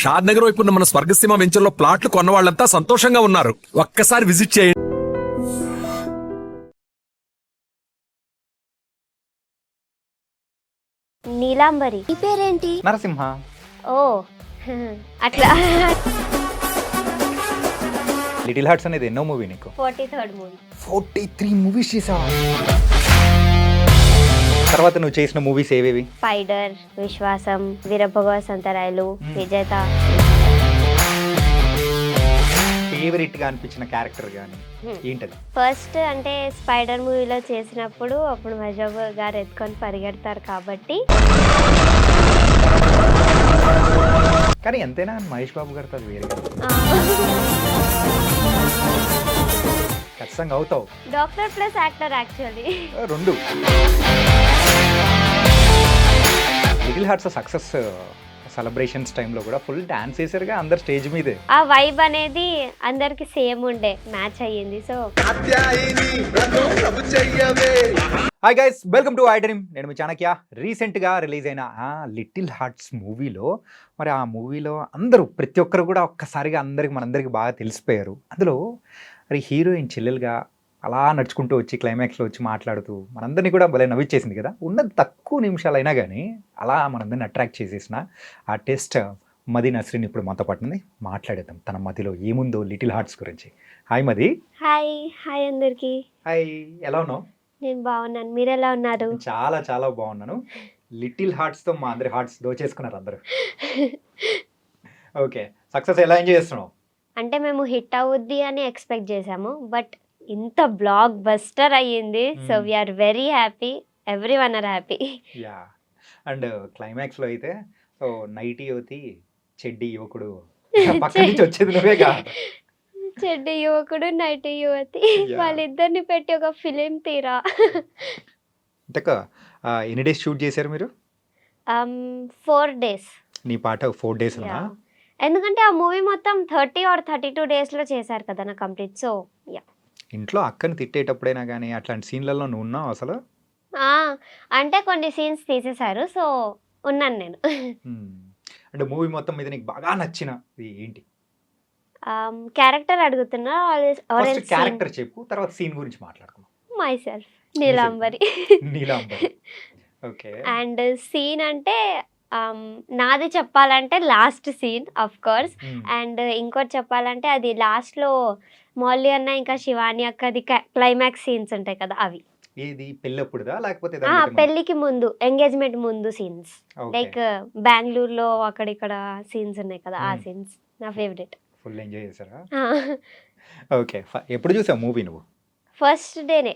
షాద్ నగర్ వైపు ఉన్న మన స్వర్గసీమ వెంచర్లో ప్లాట్లు కొన్న వాళ్ళంతా సంతోషంగా ఉన్నారు. ఒక్కసారి విజిట్ చేయండి. నీలాంబరి. ఈ పేరేంటి? నరసింహ. ఓ అట్లా. లిటిల్ హార్ట్స్ అనేది ఎన్నో మూవీ నీకు. Forty third movie. Forty three movies చేసావా? తర్వాత నువ్వు చేసిన మూవీస్ ఏవేవి? స్పైడర్ విశ్వాసం వీరభగవ సంతరాయలు విజేత ఫేవరెట్గా అనిపించిన క్యారెక్టర్ కానీ Hmm. ఏంటది? ఫస్ట్ అంటే స్పైడర్ మూవీలో చేసినప్పుడు అప్పుడు మజాబ్ గారు ఎత్తుకొని పరిగెడతారు కాబట్టి. కానీ ఎంతైనా మహేష్ బాబు గారితో అది వేరే కదా. ఖచ్చితంగా అవుతావు. డాక్టర్ ప్లస్ యాక్టర్ యాక్చువల్లీ రెండు. లిటిల్ హార్ట్స్ సక్సెస్ సెలబ్రేషన్స్ టైంలో కూడా ఫుల్ డాన్స్ చేశారుగా అందరు స్టేజ్ మీదే. ఆ వైబ్ అనేది అందరికి సేమ్ ఉండే మ్యాచ్ అయ్యింది so. Hi guys welcome to I dream నేను మీ చాణక్య. రీసెంట్గా రిలీజ్ అయిన ఆ లిటిల్ హార్ట్స్ మూవీలో మరి ఆ మూవీలో అందరూ ప్రతి ఒక్కరు కూడా ఒక్కసారిగా అందరికి మనందరికి బాగా తెలిసిపోయారు. అందులో మరి హీరోయిన్ చెల్లెలుగా అలా నడుచుకుంటూ వచ్చి క్లైమాక్స్లో వచ్చి మాట్లాడుతూ మనందరినీ కూడా భలే నవ్విచ్చేసింది కదా? ఉన్నది తక్కువ నిమిషాలైనా కానీ అలా మనందరిని అట్రాక్ట్ చేసేసిన ఆ టెస్ట్ మది నస్రీని ఇప్పుడు మనతో పాటు ఉంది. మాట్లాడేద్దాం. తన మదిలో ఏముందో లిటిల్ హార్ట్స్ గురించి. హాయ్ మది. హాయ్ హాయ్ అందరికి. హాయ్ ఎలా ఉన్నావు? నేను బాగున్నాను. మీరు ఎలా ఉన్నారు? నేను చాలా చాలా బాగున్నాను. లిటిల్ హార్ట్స్తో మా అందరి హార్ట్స్ దోచేసుకున్నారు అందరూ. ఓకే సక్సెస్ ఎలా ఎంజాయ్ చేస్తున్నావు? అంటే మేము హిట్ అవుద్ది అని ఎక్స్పెక్ట్ చేసాము బట్ ఇంత బ్లాక్ బస్టర్ అయ్యింది so. We're very happy everyone are happy ya and క్లైమాక్స్లో అయితే సో నైటీ యువతి చెడ్డి యువకుడు. పక్క నుంచి వచ్చేది నువ్వేగా చెడ్డి యువకుడు నైట్ యువతి. వాళ్ళిద్దరిని పెట్టి ఒక ఫిలిం తీరా. ఇంతక ఎన్ని డేస్ షూట్ చేశారు మీరు? ఫోర్ డేస్ నీ పాట ఫోర్ డేస్ ఎందుకంటే ఆ మూవీ మొత్తం థర్టీ ఆర్ థర్టీ టూ డేస్లో చేశారు కదా నా కంప్లీట్ సో యా ఇంట్లో అక్కని తిట్టేటప్పుడైనా కానీ అట్లాంటి సీన్లలో నువ్వు ఉన్నావు అసలు అంటే కొన్ని సీన్స్ తీసేశారు సో ఉన్నాను నేను. అంటే మూవీ మొత్తం మీద నీకు బాగా నచ్చిన ఏంటి? క్యారెక్టర్ అడుగుతున్నా క్యారెక్టర్ చెప్పు తర్వాత సీన్ గురించి మాట్లాడుకుందాం. Myself Neelambari. Neelambari. Okay. And scene అంటే నాది చెప్పాలంటే last scene of course and ఇంకోటి చెప్పాలంటే అది లాస్ట్లో మౌలి అన్న ఇంకా శివాని అక్కది క్లైమాక్స్ సీన్స్ ఉంటాయి కదా అవి. ఏది? పెళ్ళప్పుడుదా? లేకపోతే దానికంటే ముందు? పెళ్ళికి ముందు ఎంగేజ్మెంట్ ముందు సీన్స్. లైక్ బెంగళూరులో అక్కడిక్కడ సీన్స్ ఉన్నాయి కదా ఆ. సీన్స్ నా ఫేవరెట్ ఫుల్ ఎంజాయ్ చేశారా? ఓకే. ఎప్పుడు చూసావు మూవీ నువ్వు? ఫస్ట్ డేనే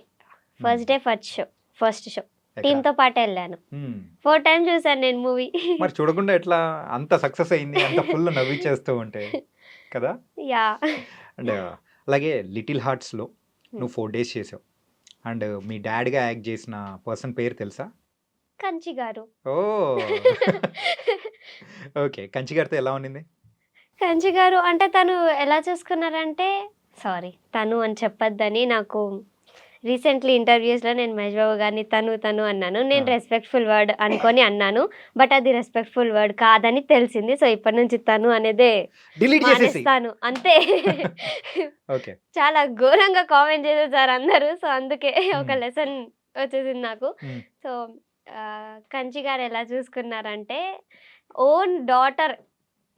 first day first show first show? టీమ్తో పాటు వెళ్ళాను. ఫోర్ టైమ్స్ చూసాను నేను మూవీ. మరి చూడకుండా ఎట్లా అంత సక్సెస్ అయింది? అంత ఫుల్ నవ్విచ్చేస్తూ ఉంటే. కదా? యా అండ్ అలాగే లిటిల్ హార్ట్స్లో నువ్వు ఫోర్ డేస్ చేసావు. అండ్ మీ డాడ్గా యాక్ట్ చేసిన పర్సన్ పేరు తెలుసా? కంచి గారు. ఓ! ఓకే. కంచి గారితో ఎలా ఉన్నింది కంచి గారు అంటే తను ఎలా చూసుకున్నారంటే సారీ తను అని చెప్పొద్దని నాకు రీసెంట్లీ ఇంటర్వ్యూస్లో నేను మహేష్బాబు గారిని తను తను అన్నాను. నేను. రెస్పెక్ట్ఫుల్ వర్డ్ అనుకొని అన్నాను. బట్ అది రెస్పెక్ట్ఫుల్ వర్డ్ కాదని తెలిసింది. సో ఇప్పటి నుంచి తను అనేదే మానేస్తాను. అంతే. చాలా ఘోరంగా కామెంట్ చేసేసారు అందరూ. సో అందుకే ఒక. లెసన్ వచ్చేసింది నాకు. సో కంచి గారు ఎలా చూసుకున్నారంటే ఓన్ డాటర్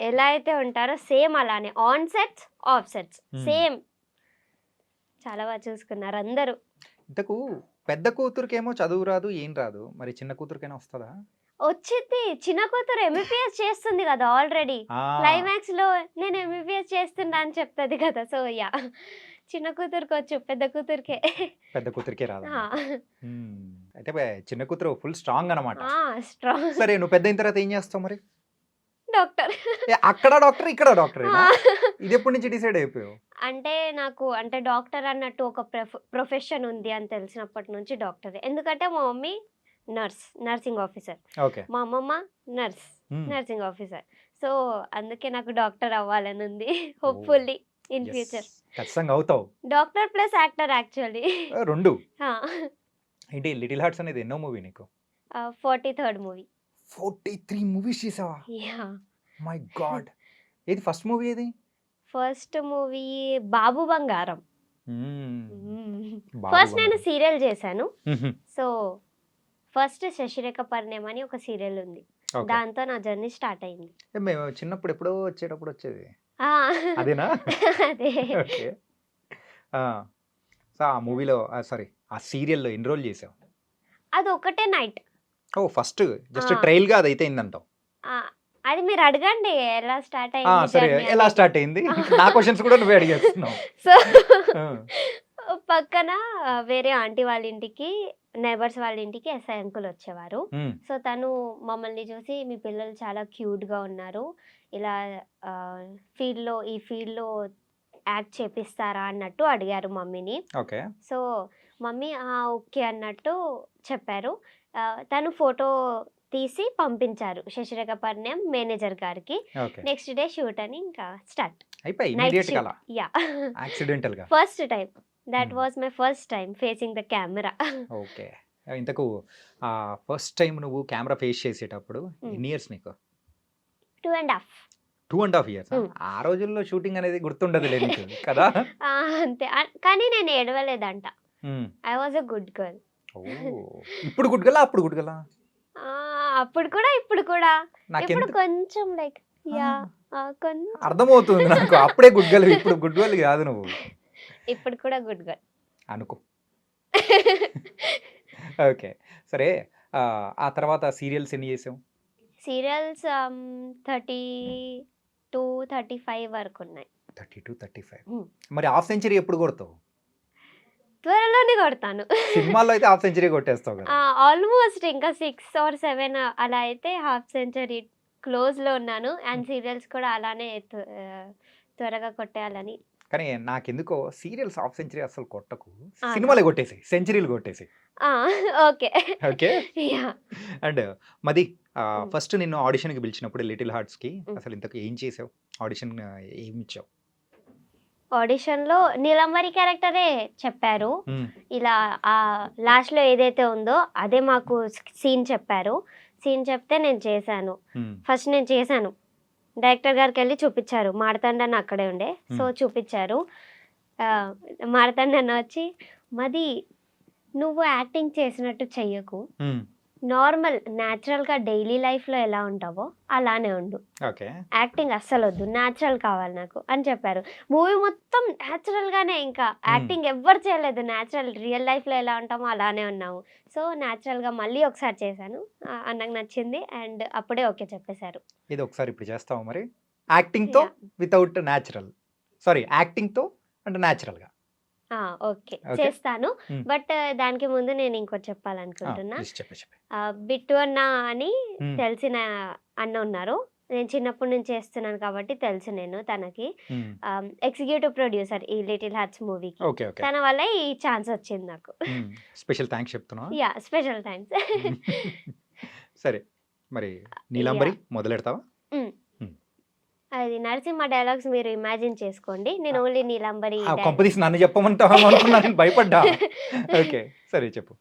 ఎలా అయితే ఉంటారో సేమ్ అలానే. On sets off sets. Same చాలా బాగా చూసుకున్నారు అందరూ. ఇంతకు పెద్ద కూతురికేమో చదువు రాదు ఏం రాదు. మరి చిన్న కూతురికైనా వస్తుందా? వచ్చింది చిన్న కూతురు ఎంబీబీఎస్ చేస్తుంది కదా ఆల్రెడీ క్లైమాక్స్లో నేను ఎంబీబీఎస్ చేస్తున్నా అని చెప్తుంది కదా సో యా చిన్న కూతురుకి వచ్చు పెద్ద కూతురికే. పెద్ద కూతురికే రాదు అయితే చిన్న కూతురు ఫుల్ స్ట్రాంగ్ అనమాట స్ట్రాంగ్. సరే నువ్వు పెద్ద అయిన తర్వాత ఏం చేస్తావు మరి? డాక్టర్. అక్కడ డాక్టర్ ఇక్కడ డాక్టర్ ఇది ఎప్పటి నుంచి డిసైడ్ అయిపోయావు? అంటే నాకు అంటే డాక్టర్ అన్నట్టు ఒక ప్రొఫెషన్ ఉంది అని తెలిసినప్పటి నుంచి డాక్టర్. ఎందుకంటే మా మమ్మీ నర్స్ నర్సింగ్ ఆఫీసర్. మా అమ్మమ్మ నర్స్ నర్సింగ్ ఆఫీసర్. సో అందుకే నాకు డాక్టర్ అవ్వాలని ఉంది హోప్ఫుల్లీ ఇన్ ఫ్యూచర్. ఖచ్చితంగా అవుతావు. Doctor plus actor actually. రెండు? ఏంటి లిటిల్ హార్ట్స్ అనేది ఎన్నో మూవీ నీకు? Forty third movie. Forty three movies ya? My my God ఏది ఫస్ట్ మూవీ ఏది? First movie Babu Bangaram. Hmm. Babu first నేను. సీరియల్ చేశాను. సో ఫస్ట్ శశిరేఖ పరిణయం అని ఒక సీరియల్ ఉంది. దాంతో నా జర్నీ స్టార్ట్ అయింది. మేము చిన్నప్పుడు ఎప్పుడో వచ్చేటప్పుడు వచ్చేది. ఆ, అదేనా? అదే. సో ఆ మూవీలో సారీ ఆ సీరియల్లో ఎన్రోల్ చేసావు? అది ఒకటే నైట్ ఓ ఫస్ట్ జస్ట్. ట్రైల్గా అది అయితే అయిందంటావు అది మీరు అడగండి ఎలా స్టార్ట్ అయింది సరే ఎలా. స్టార్ట్ అయింది? నా క్వశ్చన్స్ కూడా నువ్వే అడిగేస్తున్నావు. సో పక్కన వేరే ఆంటీ వాళ్ళ ఇంటికి నైబర్స్ వాళ్ళ ఇంటికి ఎస్ఐ అంకుల్ వచ్చేవారు. సో తను మమ్మల్ని చూసి మీ పిల్లలు చాలా క్యూట్గా ఉన్నారు. ఇలా ఫీల్డ్లో ఈ ఫీల్డ్లో యాక్ట్ చేపిస్తారా? అన్నట్టు అడిగారు మమ్మీని. ఓకే. సో మమ్మీ "ఆ, ఓకే అన్నట్టు చెప్పారు. తను ఫోటో తీసి పంపించారు శశిరేఖ పరిణయం మేనేజర్ గారికి. నెక్స్ట్ డే షూట్ అని ఇంకా start. యాక్సిడెంటల్గా. First time that Hmm. Was my first time facing the camera okay. ఇంతకు ఫస్ట్ టైం నువ్వు కెమెరా ఫేస్ చేసేటప్పుడు మ్మ్. ఎన్ని ఇయర్స్ నీకు two and half two and half years. ఆ? రోజుల్లో షూటింగ్ అనేది గుర్తుండదు నీకు కదా? అంతే. కానీ నేను ఏడవలేదంట. I was a good girl ఇప్పుడు గుడ్గలా అప్పుడు గుడ్గలా? అప్పుడు కూడా ఇప్పుడు కూడా. ఇప్పుడు కొంచెం లైక్ యా కొంచెం. అర్థమవుతుంది నాకు. అప్పుడే గుడ్గలు ఇప్పుడు గుడ్గలు కాదు నువ్వు. ఇప్పుడు కూడా గుడ్ గర్ల్ అనుకో. ఓకే. సరే ఆ, తర్వాత సీరియల్స్ ఎన్ని చేసావు? Serials thirty two thirty five వరకు ఉన్నాయి. Thirty two thirty five. మరి హాఫ్ సెంచరీ ఎప్పుడు కొడతావు? త్వరలోనే కొడతాను. సినిమాల్లో అయితే హాఫ్ సెంచరీ కొట్టేస్తావు కదా. ఆల్మోస్ట్ ఇంకా సిక్స్ ఆర్ సెవెన్ అలా అయితే హాఫ్ సెంచరీ క్లోజ్లో ఉన్నాను. అండ్ సీరియల్స్ కూడా అలానే త్వరగా కొట్టేయాలని. కానీ నాకెందుకో సీరియల్స్ హాఫ్ సెంచరీ అసలు కొట్టకు. సినిమాలే కొట్టేసి సెంచరీలు కొట్టేసి ఓకే. ఓకే? యా. అండ్ మది. ఫస్ట్ నిన్ను ఆడిషన్కి పిలిచినప్పుడు లిటిల్ హార్ట్స్కి. అసలు ఇంతకు ఏం చేసావు? ఆడిషన్ ఏమి ఇచ్చావు? ఆడిషన్లో నీలంబరి క్యారెక్టరే చెప్పారు. ఇలా ఆ లాస్ట్లో ఏదైతే ఉందో అదే మాకు సీన్ చెప్పారు సీన్ చెప్తే నేను చేశాను. ఫస్ట్ నేను చేశాను డైరెక్టర్ గారికి వెళ్ళి చూపించారు మాడతండన్న అక్కడే ఉండే సో. చూపించారు మాడతండన్న వచ్చి మది నువ్వు యాక్టింగ్ చేసినట్టు చెయ్యకు. నార్మల్ న్యాచురల్గా డైలీ లైఫ్లో ఎలా ఉంటావో అలానే ఉండు. ఓకే. యాక్టింగ్ అస్సలు వద్దు న్యాచురల్ కావాలి నాకు అని చెప్పారు. మూవీ మొత్తం న్యాచురల్గానే ఇంకా యాక్టింగ్ ఎవ్వరు చేయలేదు. న్యాచురల్ రియల్ లైఫ్లో ఎలా ఉంటామో అలానే ఉన్నాము. సో న్యాచురల్గా మళ్ళీ ఒకసారి చేశాను. అన్నకు నచ్చింది అండ్ అప్పుడే ఓకే చెప్పేశారు. ఇది ఒకసారి ఇప్పుడు చేస్తావు మరి? యాక్టింగ్తో. వితౌట్ న్యాచురల్ సారీ యాక్టింగ్తో అంటే న్యాచురల్గా ఓకే. చేస్తాను. బట్ దానికి ముందు నేను ఇంకోటి చెప్పాలనుకుంటున్నా. బిట్టు అన్న అని. తెలిసిన అన్న ఉన్నారు. నేను చిన్నప్పటి నుంచి చేస్తున్నాను కాబట్టి తెలుసు నేను తనకి. ఎగ్జిక్యూటివ్ ప్రొడ్యూసర్ ఈ లిటిల్ హార్ట్స్ మూవీకి. తన వల్ల ఈ ఛాన్స్ వచ్చింది నాకు. స్పెషల్ థ్యాంక్స్ చెప్తున్నావా? Yeah special thanks. సరే. మరి నీలాంబరి మొదలెడతావా? అది నరసింహ డైలాగ్స్ మీరు ఇమాజిన్ చేసుకోండి. నేను ఓన్లీ నీలంబరి ఆ, కొంపదీసి నన్ను చెప్పమంటావా అనుకున్నా నేను భయపడ్డా. ఓకే సరే చెప్పు.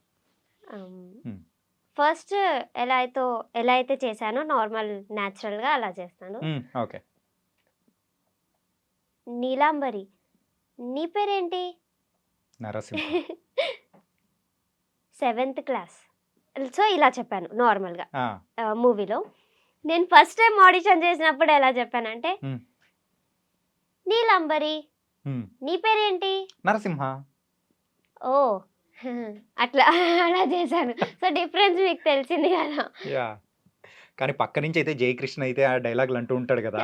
ఫస్ట్ ఎలా అయితే ఎలా అయితే చేశానో నార్మల్ న్యాచురల్గా అలా చేస్తాను. ఓకే. నీలాంబరి నీ పేరేంటి? నరసింహ. Seventh class. సో ఇలా చెప్పాను నార్మల్గా. మూవీలో. నేను ఫస్ట్ టైం ఆడిషన్ చేసినప్పుడు ఎలా చెప్పానంటే. నీలాంబరి. నీ పేరేంటి? నరసింహ. ఓ అట్లా అలా చేశాను. సో డిఫరెన్స్ మీకు తెలిసింది కదా. కానీ పక్క నుంచి అయితే జయకృష్ణ అయితే ఆ డైలాగులు అంటూ ఉంటాడు కదా.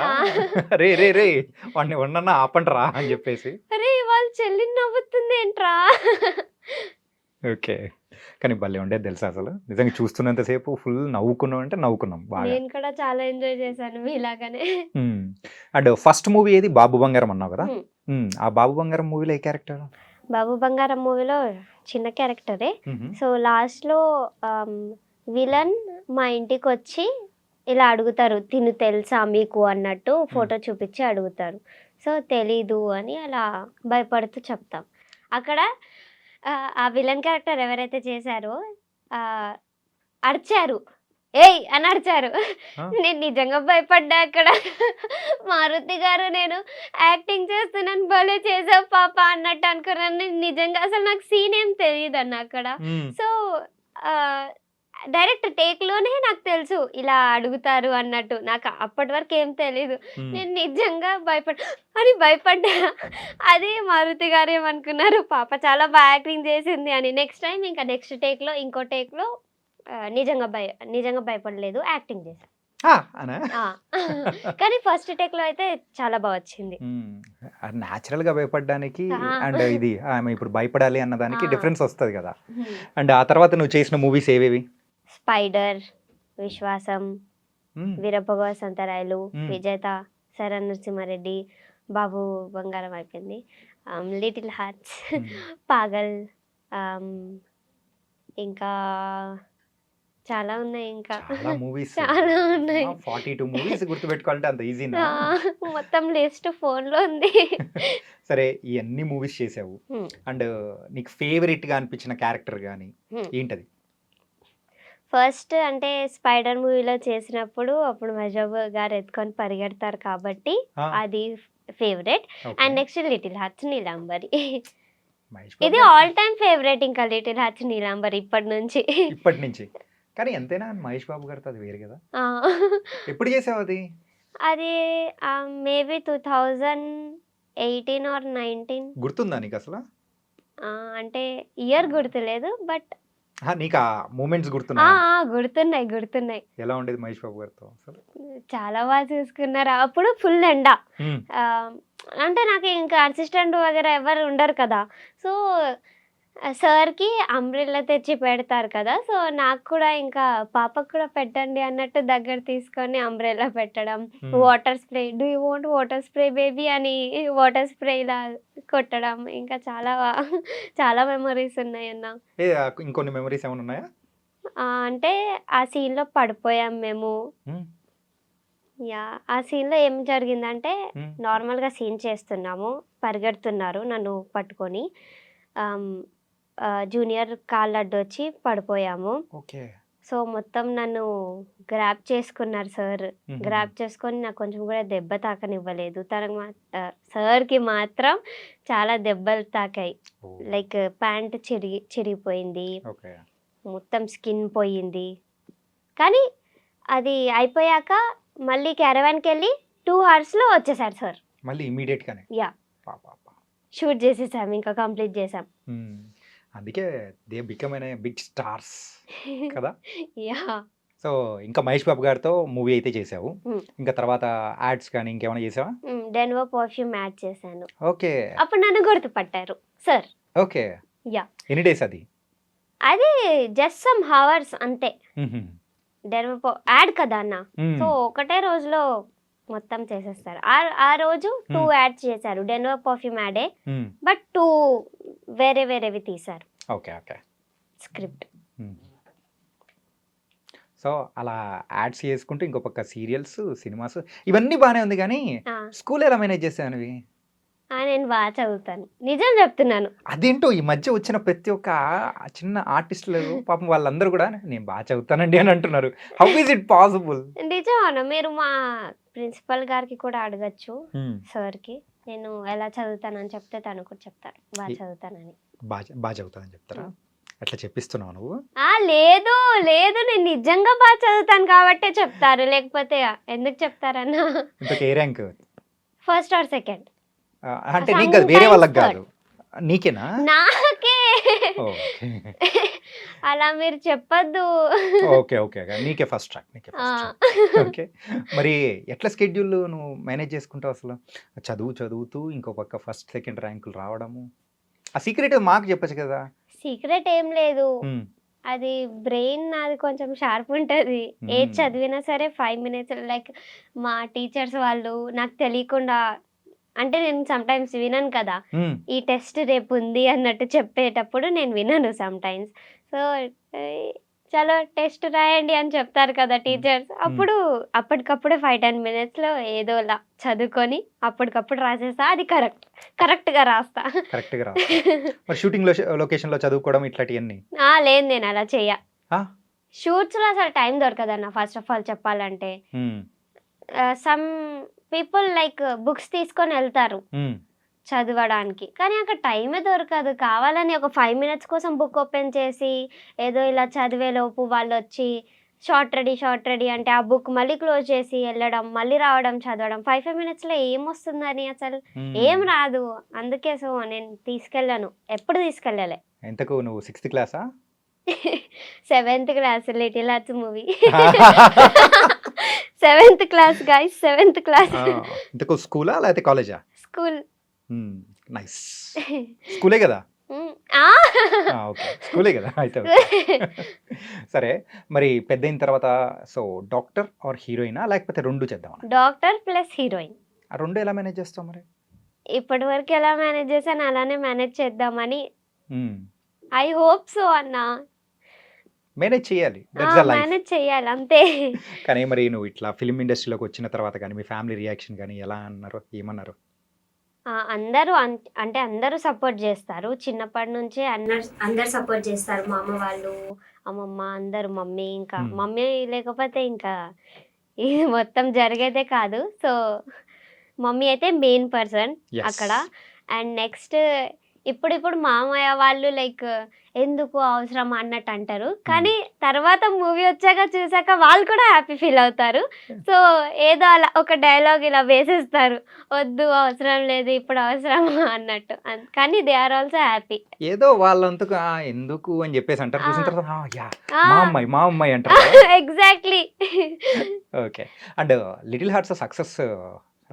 రే రే రే వాడిని ఉండన్నా ఆపండి రా అని చెప్పేసి. అరే వాళ్ళు చెల్లిని నవ్వుతుంది ఏంట్రా? ఓకే. కానీ భలే ఉండేది తెలుసా అసలు? నిజంగా చూస్తున్నంతసేపు ఫుల్ నవ్వుకున్నాం అంటే నవ్వుకున్నాం బాగా. నేను కూడా చాలా ఎంజాయ్ చేశాను మీలాగానే అండ్ ఫస్ట్ మూవీ ఏది? బాబు బంగారం అన్నావు కదా. ఆ బాబు బంగారం మూవీలో ఏ క్యారెక్టర్? బాబు బంగారం మూవీలో చిన్న క్యారెక్టరే. సో లాస్ట్లో విలన్ మా ఇంటికి వచ్చి ఇలా అడుగుతారు తిను తెలుసా మీకు? అన్నట్టు ఫోటో చూపించి అడుగుతారు. సో తెలీదు అని అలా భయపడుతూ చెప్తాం. అక్కడ ఆ, విలన్ క్యారెక్టర్ ఎవరైతే చేశారో ఆ, అరిచారు. ఏయ్! అని అడిచారు? నేను నిజంగా భయపడ్డా అక్కడ. మారుతి గారు నేను యాక్టింగ్ చేస్తున్నాను భలే చేసావు పాప అన్నట్టు అనుకున్నాను. నేను నిజంగా అసలు నాకు సీన్ ఏం తెలియదు అన్న అక్కడ. సో డైరెక్ట్ టేక్లోనే నాకు తెలుసు ఇలా అడుగుతారు అన్నట్టు. నాకు అప్పటి వరకు ఏం తెలీదు. మ్మ్. నేను నిజంగా భయపడ అని భయపడ్డా? అదే మారుతి గారు ఏమనుకున్నారు? పాప చాలా బాగా యాక్టింగ్ చేసింది అని. నెక్స్ట్ టైం ఇంకా నెక్స్ట్ టేక్లో ఇంకో టేక్లో నిజంగా భయ నిజంగా భయపడలేదు యాక్టింగ్ చేశాను. కానీ ఫస్ట్ టేక్లో అయితే చాలా బాగా వచ్చింది. న్యాచురల్గా భయపడడానికి. అండ్ ఇది ఆమె ఇప్పుడు భయపడాలి అన్న దానికి ఆ. డిఫరెన్స్ వస్తుంది కదా. అండ్ ఆ తర్వాత నువ్వు చేసిన మూవీస్ ఏవేవి? స్పైడర్ విశ్వాసం. వీరభగవ సంతరాయలు. విజేత శరణ్ నరసింహారెడ్డి బాబు బంగారం అయిపోయింది లిటిల్ హార్ట్స్ మ్మ్. పాగల్ ఆమ్, ఇంకా చాలా ఉన్నాయి ఇంకా చాలా మూవీస్ చాలా ఉన్నాయి ఫార్టీ టూ మూవీస్ గుర్తుపెట్టుకోవాలంటే అంత ఈజీనా ఆ, మొత్తం లిస్ట్ ఫోన్లో ఉంది సరే ఈ అన్ని మూవీస్ చేసావు. అండ్ నీకు ఫేవరెట్గా అనిపించిన క్యారెక్టర్ గానీ Hmm. ఏంటది ఫస్ట్ అంటే స్పైడర్ మూవీలో చేసినప్పుడు అప్పుడు మజాబ్ గారు ఎత్తుకొని పరిగెడతారు కాబట్టి అది favourite. And next little hearts Neelambari. ఇది ఆల్ టైమ్ ఫేవరెట్ ఇంకా లిటిల్ హార్ట్స్ నీలాంబరి ఇప్పటి నుంచి. ఇప్పటి నుంచి. కానీ ఎంతైనా మహేష్ బాబు గారితో అది వేరు కదా. ఎప్పుడు చేసావు అది? అది maybe two thousand eighteen or nineteen. గుర్తుందా నీకు అసలు? అంటే ఇయర్ గుర్తులేదు బట్ నీకు ఆ మూమెంట్స్ గుర్తున్నాయి? గుర్తున్నాయి గుర్తున్నాయి. ఎలా ఉండేది మహేష్ బాబు గారితో అసలు? చాలా బాగా చూసుకున్నారు. అప్పుడు ఫుల్ ఎండ. ఆ, అంటే నాకు ఇంకా అసిస్టెంట్ వగేరా ఎవరు ఉండరు కదా. సో సార్కి అంబ్రెల్లా తెచ్చి పెడతారు కదా! సో నాకు కూడా ఇంకా పాపకు కూడా పెట్టండి అన్నట్టు దగ్గర తీసుకొని అంబ్రెల్లా పెట్టడం. Water spray do you want water spray baby? అని వాటర్ స్ప్రే ఇలా కొట్టడం. ఇంకా చాలా చాలా మెమరీస్ ఉన్నాయి అన్న ఏ ఆ, ఇంకొన్ని మెమరీస్ ఏమైనా ఉన్నాయా? ఆ, అంటే ఆ సీన్లో పడిపోయాం మేము. యా ఆ సీన్లో ఏం జరిగిందంటే. నార్మల్గా సీన్ చేస్తున్నాము. పరిగెడుతున్నారు నన్ను పట్టుకొని. జూనియర్ కాళ్ళు అడ్డొచ్చి పడిపోయాము. ఓకే. సో మొత్తం నన్ను గ్రాప్ చేసుకున్నారు సార్. గ్రాప్ చేసుకొని నాకు కొంచెం కూడా దెబ్బ తాకనివ్వలేదు. తనకు మా సార్కి మాత్రం చాలా దెబ్బలు తాకాయి. లైక్ ప్యాంట్ చిరిగి చిరిగిపోయింది. మొత్తం స్కిన్ పోయింది. కానీ అది అయిపోయాక మళ్ళీ క్యారవాన్కి వెళ్ళి టూ అవర్స్లో వచ్చేసారు సార్. మళ్ళీ ఇమీడియట్ గానే యా షూట్ చేసేసాం ఇంకా కంప్లీట్ చేసాం. అందుకే దే బికమ్ అనే బిగ్ స్టార్స్ కదా? యా. సో ఇంకా మహేష్ బాబు గారితో మూవీ అయితే చేసావు. ఇంకా తర్వాత యాడ్స్ కానీ ఇంకేమైనా చేసావా? డెన్వో పర్ఫ్యూమ్ యాడ్ చేశాను. ఓకే. అప్పుడు నన్ను గుర్తుపట్టారు సార్. ఓకే. యా. ఎన్ని డేస్ అది? అది జస్ట్ సమ్ హవర్స్ అంతే. మ్మ్. డెన్వో యాడ్ కదా అన్న. సో ఒకటే రోజులో మొత్తం చేసేస్తారు. ఆ రోజు టూ Hmm. యాడ్స్ చేశారు. డెన్వో పర్ఫ్యూమ్ యాడే. బట్ టూ వేరే వేరేవి తీశారు. Okay okay script. సో అలా యాడ్స్ చేసుకుంటూ ఇంకో పక్క సీరియల్స్ సినిమాస్ ఇవన్నీ బాగానే ఉంది కానీ స్కూల్ ఎలా మేనేజ్ చేశాను అవి నేను బాగా చదువుతాను. నిజం చెప్తున్నాను. అదేంటో ఈ మధ్య వచ్చిన ప్రతి ఒక్క చిన్న ఆర్టిస్టులు పాపం వాళ్ళందరూ కూడా నేను బాగా చదువుతానండి అని అంటున్నారు. హౌ ఈజ్ ఇట్ పాసిబుల్ నిజం అన్న మీరు మా ప్రిన్సిపల్ గారికి కూడా అడగచ్చు సార్కి. నేను ఎలా చదువుతానని చెప్తే తను కూడా చెప్తారు. బాగా చదువుతానని. బాగా బాగా చదువుతానని చెప్తారా? అట్లా చెప్పిస్తున్నావు నువ్వు? ఆ లేదు లేదు. నేను నిజంగా బాగా చదువుతాను కాబట్టే చెప్తారు. లేకపోతే ఎందుకు చెప్తారన్న? ఇంతకు ఏ ర్యాంక్? First or second. అంటే నీకు కాదు వేరే వాళ్ళకి కాదు. నీకేనా? నాకే అలా మీరు చెప్పొద్దు. ఓకే ఓకే నీకే ఫస్ట్ ట్రాక్ నీకే ఫస్ట్ ఓకే. మరి ఎట్లా స్కెడ్యూల్ నువ్వు మేనేజ్ చేసుకుంటావు అసలు? చదువు చదువుతూ ఇంకో పక్క ఫస్ట్ సెకండ్ ర్యాంకులు రావడము. ఆ సీక్రెట్ మాకు చెప్పచ్చు కదా. సీక్రెట్ ఏం లేదు. అది బ్రెయిన్ నాది కొంచెం షార్ప్ ఉంటుంది. ఏది. చదివినా సరే ఫైవ్ మినిట్స్ లైక్ మా టీచర్స్ వాళ్ళు నాకు తెలియకుండా అంటే నేను సమ్టైమ్స్ వినను కదా. ఈ టెస్ట్ రేపు ఉంది అన్నట్టు చెప్పేటప్పుడు నేను వినను సమ్టైమ్స్ సో చలో టెస్ట్ రాయండి అని చెప్తారు కదా టీచర్స్ అప్పుడు అప్పటికప్పుడు ఫైవ్ టెన్ మినిట్స్లో ఏదోలా చదువుకొని అప్పటికప్పుడు రాసేస్తా. అది కరెక్ట్ కరెక్ట్గా రాస్తా. కరెక్ట్గా రా మరి షూటింగ్ లొకేషన్లో చదువుకోవడం ఇట్లాంటివన్నీ ఆ, లేదు నేను అలా చెయ్య. ఆ? షూట్స్లో అసలు టైం దొరకదన్న ఫస్ట్ ఆఫ్ ఆల్ చెప్పాలంటే. సమ్ పీపుల్ లైక్ బుక్స్ తీసుకొని వెళ్తారు చదవడానికి. కానీ అక్కడ టైమే దొరకదు. కావాలని ఒక ఫైవ్ మినిట్స్ కోసం బుక్ ఓపెన్ చేసి ఏదో ఇలా చదివే లోపు వాళ్ళు వచ్చి షార్ట్ రెడీ షార్ట్ రెడీ అంటే ఆ బుక్ మళ్ళీ క్లోజ్ చేసి వెళ్ళడం మళ్ళీ రావడం చదవడం ఫైవ్ ఫైవ్ మినిట్స్లో ఏం వస్తుందని అసలు. ఏం రాదు. అందుకే సో నేను తీసుకెళ్ళాను. ఎప్పుడు తీసుకెళ్ళలే. ఎంతకు నువ్వు? సిక్స్త్ క్లాసా? Seventh class little hearts movie. Seventh class guys seventh class. ఇంతకు స్కూలా లేకపోతే కాలేజా? స్కూల్. నైస్ స్కూలే కదా? స్కూలే కదా? అయితే. సరే మరి పెద్ద అయిన తర్వాత సో డాక్టర్ ఆర్ హీరోయినా లేకపోతే రెండు చేద్దామా డాక్టర్ ప్లస్ హీరోయిన్. ఆ రెండు ఎలా మేనేజ్ చేస్తావు మరి? ఇప్పటి వరకు ఎలా మేనేజ్ చేశాను అలానే మేనేజ్ చేద్దామని. ఐ హోప్ సో అన్న. మేనేజ్ చేయాలి. దట్స్ లైఫ్ మేనేజ్ చేయాలి అంతే. కానీ మరి నువ్వు ఇట్లా ఫిల్మ్ ఇండస్ట్రీలోకి వచ్చిన తర్వాత కానీ మీ ఫ్యామిలీ రియాక్షన్ కానీ ఎలా అన్నారు? ఏమన్నారు? ఆ, అందరూ అన్- అంటే అందరూ సపోర్ట్ చేస్తారు. చిన్నప్పటి నుంచే అందరు అందరు సపోర్ట్ చేస్తారు. మా అమ్మ వాళ్ళు అమ్మమ్మ అందరు మమ్మీ ఇంకా. మమ్మీ లేకపోతే ఇంకా ఇది మొత్తం జరిగేదే కాదు. సో మమ్మీ అయితే మెయిన్ పర్సన్. అక్కడ. అండ్ నెక్స్ట్ ఇప్పుడిప్పుడు మామయ్య వాళ్ళు లైక్ ఎందుకు అవసరం అన్నట్టు అంటారు. కానీ తర్వాత మూవీ వచ్చాక చూసాక వాళ్ళు కూడా హ్యాపీ ఫీల్ అవుతారు. సో ఏదో అలా ఒక డైలాగ్ ఇలా వేసేస్తారు. వద్దు అవసరం లేదు ఇప్పుడు అవసరం అన్నట్టు. అన్- కానీ దే ఆర్ ఆల్సో హ్యాపీ. ఏదో వాళ్ళంతకు "ఆ, ఎందుకు? అని చెప్పేసి అంటారు. చూసిన. తర్వాత "ఆ, యా మా అమ్మాయి మా అమ్మాయి అంటారు exactly okay. And little hearts success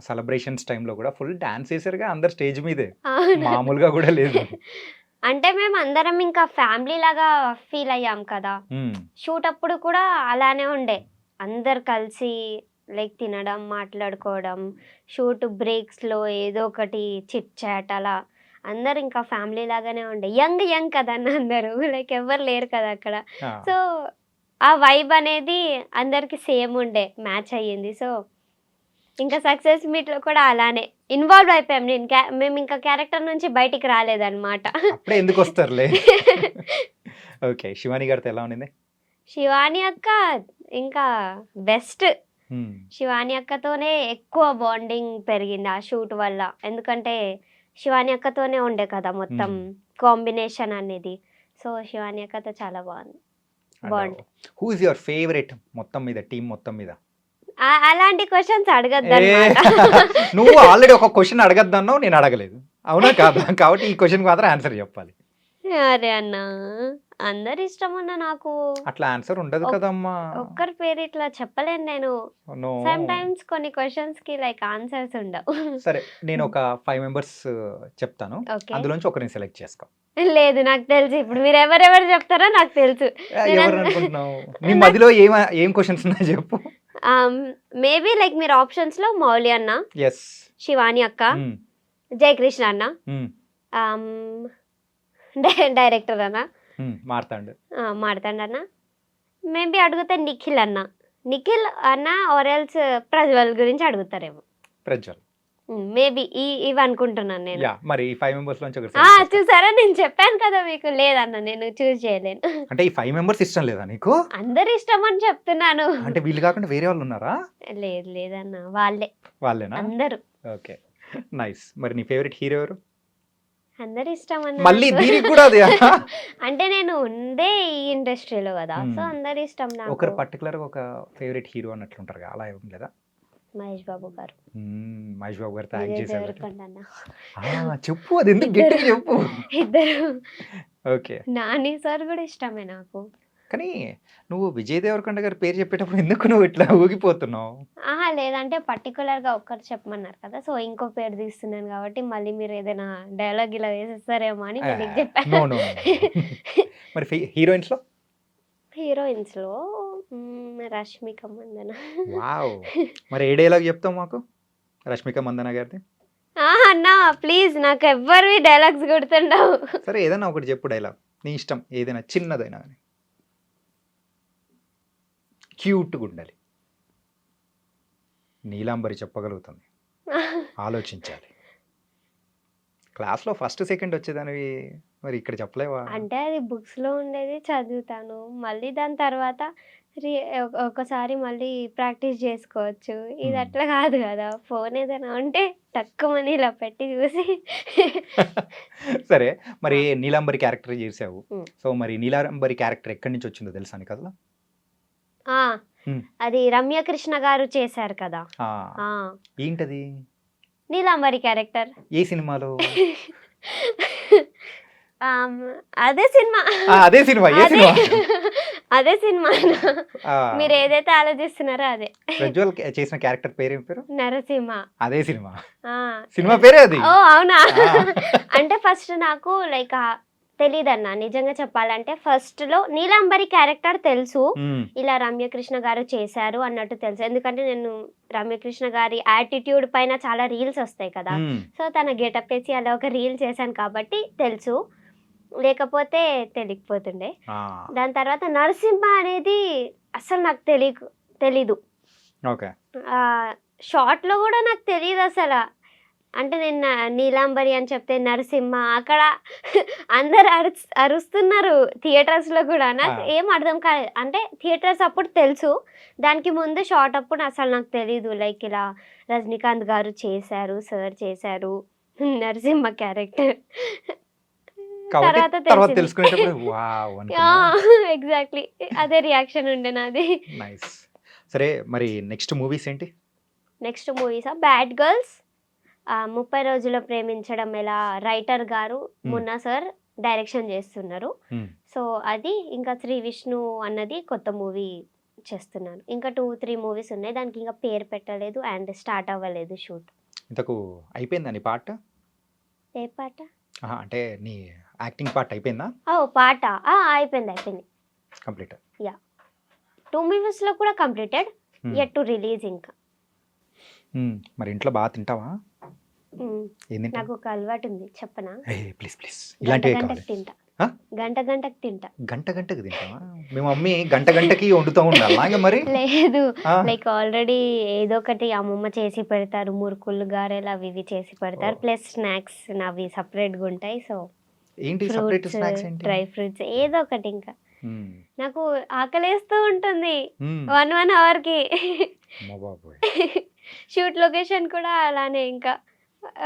celebrations టైంలో కూడా ఫుల్ డాన్స్ చేశారుగా అందరు స్టేజ్ మీదే. మామూలుగా కూడా లేదు. అంటే మేము అందరం ఇంకా ఫ్యామిలీ లాగా ఫీల్ అయ్యాం కదా. షూట్ అప్పుడు కూడా అలానే ఉండే. అందరు కలిసి లైక్ తినడం మాట్లాడుకోవడం షూట్ బ్రేక్స్లో ఏదో ఒకటి చిట్ చాట్ అలా. అందరు ఇంకా ఫ్యామిలీ లాగానే ఉండే. యంగ్ యంగ్ కదా అన్న అందరూ. లైక్ ఎవరు లేరు కదా అక్కడ. సో ఆ వైబ్ అనేది అందరికి సేమ్ ఉండే. మ్యాచ్ అయ్యింది. సో ఇంకా సక్సెస్ మీట్లో కూడా అలానే. ఇన్వాల్వ్ అయిపోయాం నేను. మేము ఇంకా క్యారెక్టర్ నుంచి బయటికి రాలేదన్నమాట. అప్పుడే ఎందుకు వస్తారులే? ఓకే శివాని గారితో ఎలా ఉండింది? శివాని అక్క ఇంకా బెస్ట్. శివాని అక్కతోనే ఎక్కువ బాండింగ్ పెరిగింది ఆ షూట్ వల్ల. ఎందుకంటే శివాని అక్కతోనే ఉండే కదా మొత్తం కాంబినేషన్ అనేది. సో శివాని అక్కతో చాలా బాగుంది. బాగుంది. హూ ఇస్ యువర్ ఫేవరెట్ మొత్తం మీద టీం మొత్తం మీద? అలాంటి క్వశ్చన్స్ అడగద్దు నువ్వు ఆల్రెడీ ఒక క్వశ్చన్ అడగద్దన్నావు నేను అడగలేదు. అవునా కాదా కాబట్టి ఈ క్వశ్చన్ మాత్రం ఆన్సర్ చెప్పాలి. అరే అన్న అందరి ఇష్టం అన్న నాకు. అట్లా ఆన్సర్ ఉండదు కదమ్మా. ఒక్కరి పేరు ఇట్లా చెప్పలేను నేను. సమ్ టైమ్స్ కొన్ని క్వశ్చన్స్కి లైక్ ఆన్సర్స్ ఉండవు. సరే నేను ఒక ఫైవ్ మెంబర్స్ చెప్తాను. ఓకే. అందులోంచి ఒకరిని సెలెక్ట్ చేసుకో. లేదు నాకు తెలుసు. ఇప్పుడు మీరు ఎవరెవరు చెప్తారో నాకు తెలుసు. ఎవరు అనుకుంటున్నావు? నీ మధ్యలో ఏం ఏం క్వశ్చన్స్ ఉన్నాయో చెప్పు. మేబీ లైక్ మీరు ఆప్షన్స్లో మౌలి అన్న ఎస్ శివాని అక్క జయకృష్ణ అన్న డైరెక్టర్ అన్న మారుతాండు. ఆ, మాడతాండు అన్న. మేబీ అడిగితే నిఖిల్ అన్న. నిఖిల్ అన్న ఆరెల్స్ ప్రజ్వల్ గురించి అడుగుతారేమో. ప్రజ్వల్. మేబీ ఈ ఇవి అనుకుంటున్నాను నేను. యా మరి ఈ ఫైవ్ మెంబర్స్ లోంచి ఒకరు ఆ, select చేసుకో. చూసారా? నేను చెప్పాను కదా మీకు. లేదన్న నేను చూస్ చేయలేను. అంటే ఈ ఫైవ్ మెంబర్స్ ఇష్టం లేదా నీకు? అందరు ఇష్టం అని చెప్తున్నాను. అంటే వీళ్ళు కాకుండా వేరే వాళ్ళు ఉన్నారా? లేదు లేదన్న వాళ్ళే. వాళ్ళేనా? అందరూ. ఓకే. నైస్ మరి నీ ఫేవరెట్ హీరో ఎవరు? అందరు ఇష్టం అన్న మళ్ళీ నాకు. దీనికి కూడా అదే అంటే నేను ఉందే ఈ ఇండస్ట్రీలో కదా సో Hmm. అందరు ఇష్టం నాకు. ఒకరు పర్టికులర్ ఒక ఫేవరెట్ హీరో అన్నట్లు ఉంటారు కదా, అలా ఏం లేదా? మహేష్ బాబు గారు. మహేష్ బాబు యాక్ట్ విజయ్ చేశారు చెప్పు అది ఎందుకు గట్టిగా చెప్పు? ఇద్దరు. ఓకే. నాని సార్ కూడా ఇష్టమే నాకు. కానీ నువ్వు విజయ్ దేవరకొండ గారి పేరు చెప్పేటప్పుడు ఎందుకు నువ్వు ఇట్లా ఊగిపోతున్నావు? ఆహా లేదంటే పర్టికులర్గా ఒక్కరు చెప్పమన్నారు కదా సో ఇంకో పేరు తీస్తున్నాను కాబట్టి మళ్ళీ మీరు ఏదైనా డైలాగ్ ఇలా వేసేస్తారేమో అని చెప్పాను మరి హీరోయిన్స్లో? హీరోయిన్స్లో మ్మ్, రష్మిక మందన. వావ్. మరి ఏ డైలాగ్ చెప్తావు మాకు? రష్మిక మందన గారిది? అన్నా ప్లీజ్ నాకు ఎవ్వరివి డైలాగ్స్ గుర్తుండవు. సరే ఏదైనా ఒకటి చెప్పు డైలాగ్ నీ ఇష్టం ఏదైనా చిన్నదైనా కానీ క్యూట్గా ఉండాలి. నీలాంబరి చెప్పగలుగుతుంది. ఆలోచించాలి. క్లాస్లో ఫస్ట్ సెకండ్ వచ్చేదానివి మరి ఇక్కడ చెప్పలేవా? అంటే అది బుక్స్లో ఉండేది చదువుతాను. మళ్ళీ దాని తర్వాత ఒకసారి మళ్ళీ ప్రాక్టీస్ చేసుకోవచ్చు. ఇది. అట్లా కాదు కదా. ఫోన్ ఏదైనా ఉంటే తక్కువని ఇలా పెట్టి చూసి సరే మరి నీలాంబరి క్యారెక్టర్ చేసావు. సో మరి నీలాంబరి క్యారెక్టర్ ఎక్కడి నుంచి వచ్చిందో తెలుసా నీకు అసలు? ఆ. అది రమ్యకృష్ణ గారు చేశారు కదా. ఏంటది? నీలాంబరి క్యారెక్టర్. ఏ సినిమాలో? అదే సినిమా. అదే సినిమా ఏ అదే- సినిమా? అదే సినిమా. మీరు ఏదైతే ఆలోచిస్తున్నారో అదే. ప్రజ్వల్ చేసిన క్యారెక్టర్ పేరు పేరు? నరసింహ. అదే సినిమా. సినిమా పేరే అది. ఓ అవునా. అంటే ఫస్ట్ నాకు లైక్ తెలియదన్న నిజంగా చెప్పాలంటే ఫస్ట్లో నీలాంబరి క్యారెక్టర్ తెలుసు. ఇలా రమ్యకృష్ణ గారు చేశారు అన్నట్టు తెలుసు. ఎందుకంటే నేను రమ్యకృష్ణ గారి యాటిట్యూడ్ పైన చాలా రీల్స్ వస్తాయి కదా. సో తన గెటప్ వేసి అలా ఒక రీల్ చేశాను కాబట్టి తెలుసు. లేకపోతే తెలియకపోతుండే. దాని తర్వాత నరసింహ అనేది అసలు నాకు తెలియ తెలీదు. ఓకే. షార్ట్లో కూడా నాకు తెలియదు అసలు. అంటే నేను నీలాంబరి అని చెప్తే నరసింహ అక్కడ అందరు అరు అరుస్తున్నారు థియేటర్స్లో కూడా. నాకు. ఏం అర్థం కాలేదు అంటే థియేటర్స్ అప్పుడు తెలుసు. దానికి ముందు షార్ట్ అప్పుడు అసలు నాకు తెలీదు. లైక్ ఇలా రజనీకాంత్ గారు చేశారు సార్ చేశారు నరసింహ క్యారెక్టర్. తర్వాత ఎగ్జాక్ట్లీ. అదే రియాక్షన్ ఉండే నాది. సరే మరి నెక్స్ట్ మూవీస్ ఏంటి? Next movies? Bad girls. ముప్పై రోజుల్లో ప్రేమించడం ఎలా? రైటర్ గారు. మున్నా సార్ డైరెక్షన్ చేస్తున్నారు. సో అది ఇంకా శ్రీ విష్ణు అన్నది కొత్త మూవీ చేస్తున్నాను. ఇంకా టూ త్రీ మూవీస్ ఉన్నాయి. దానికి ఇంకా పేరు పెట్టలేదు అండ్ స్టార్ట్ అవ్వలేదు షూట్ ఇంతకు అయిపోయిందా నీ పార్ట్ ఏ పాట? అంటే నీ యాక్టింగ్ పార్ట్ అయిపోయిందా? ఓ పాట. అయిపోయింది అయిపోయింది. కంప్లీట్ టూ మూవీస్లో కూడా కంప్లీటెడ్ ఎట్ టు రిలీజ్ ఇంకా. మరి ఇంట్లో బాగా తింటావు? నాకు ఒక అలవాటు ఉంది చెప్పనా? ప్లీజ్ ప్లీజ్ ఇలాంటివే తింటా? గంట గంటకు తింటా. గంట గంటకి తింటావా? మీ మమ్మీ గంట గంటకి వండుతూ ఉండాలి మరి? లేదు? లైక్ ఆల్రెడీ ఏదో ఒకటి అమ్మమ్మ చేసి పెడతారు మురుకులు గారెలు అవి ఇవి చేసి పెడతారు. ప్లస్ స్నాక్స్ నావి separate గా ఉంటాయి సో ఏంటి సపరేట్ స్నాక్స్ ఏంటి? డ్రై ఫ్రూట్స్ ఏదో ఒకటి ఇంకా. మ్మ్. నాకు ఆకలేస్తూ ఉంటుంది. మ్మ్. వన్ వన్ అవర్కి షూట్ లొకేషన్ కూడా అలానే ఇంకా.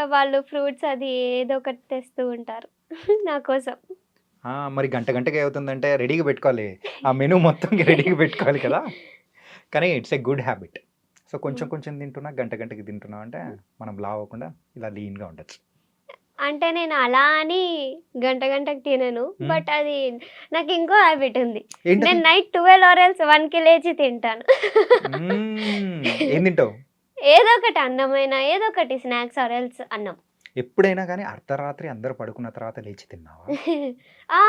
వాళ్ళు ఫ్రూట్స్ అది ఏదో ఒకటి తెస్తూ ఉంటారు నా కోసం. ఆ, మరి గంట గంటకి అవుతుందంటే రెడీగా పెట్టుకోవాలి. ఆ మెనూ మొత్తం రెడీగా పెట్టుకోవాలి కదా. కానీ it's a good habit. So కొంచెం Mm. కొంచెం తింటున్నా గంట గంటకి తింటున్నాం అంటే మనం లావ్ అవ్వకుండా ఇలా లీన్గా ఉండొచ్చు. అంటే నేను అలా అని గంట గంటకు తినను Hmm. బట్ అది నాకు ఇంకో హ్యాబిట్ ఉంది. ఏంటి నేను నైట్ ట్వెల్వ్ ఆరెల్స్ వన్కి లేచి తింటాను. ఏం తింటావు? ఏదో ఒకటి అన్నమైన ఏదో ఒకటి స్నాక్స్ ఆరెల్స్ అన్నం. ఎప్పుడైనా కానీ అర్ధరాత్రి అందరు పడుకున్న తర్వాత లేచి తిన్నావా? ఆ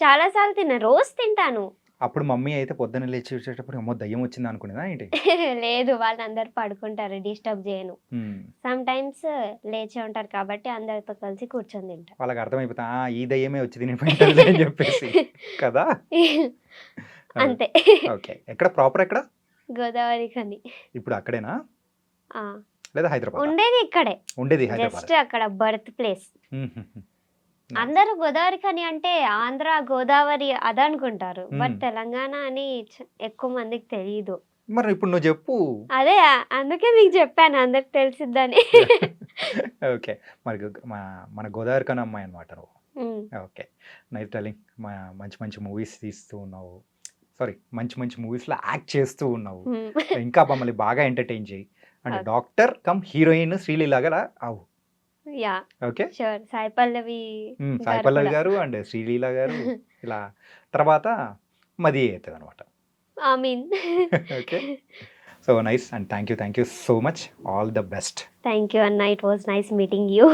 చాలా సార్లు తిన్నా. రోజు తింటాను. అప్పుడు మమ్మీ అయితే పొద్దున్న లేచి వచ్చేటప్పుడు అమ్మో దయ్యం వచ్చింది అనుకునేదా ఏంటి? లేదు వాళ్ళందరూ పడుకుంటారు డిస్టర్బ్ చేయను. సమ్ టైమ్స్ లేచే ఉంటారు కాబట్టి అందరితో కలిసి కూర్చొని తింటా. వాళ్ళకి అర్థమైపోతా "ఆ, ఈ దయ్యమే వచ్చి తినిపోయింది అని చెప్పేసి. కదా? అంతే. ఓకే. ఎక్కడ? ప్రాపర్ ఎక్కడ? గోదావరి కని ఇప్పుడు అక్కడేనా? లేదా హైదరాబాద్? ఉండేది ఇక్కడే. ఉండేది హైదరాబాద్. జస్ట్ అక్కడ బర్త్ ప్లేస్. అందరూ గోదావరి కని అంటే ఆంధ్ర గోదావరి అదనుకుంటారు బట్. తెలంగాణ అని ఎక్కువ మందికి తెలియదు మరి ఇప్పుడు నువ్వు చెప్పు. అదే అందుకే మీకు చెప్పాను. అందరికి తెలిసిద్దని. ఓకే. మరి మన గోదావరి కన్నా అమ్మాయి అనమాట నువ్వు. ఓకే. నైట్ టెలింగ్ మంచి మంచి మూవీస్ తీస్తూ ఉన్నావు. సారీ మంచి మంచి మూవీస్లో యాక్ట్ చేస్తూ ఉన్నావు. ఇంకా మమ్మల్ని బాగా ఎంటర్టైన్ చేయి. And Okay. Doctor cum heroine శ్రీలీలాగా అవు yeah. Okay. Sure. Sai Pallavi Sai Pallavi. గారు అండ్ శ్రీలీల గారు ఇలా తర్వాత మది అవుతుంది అనమాట I mean. Okay. So nice and thank you thank you so much. All the best. Thank you అన్న it was nice meeting you.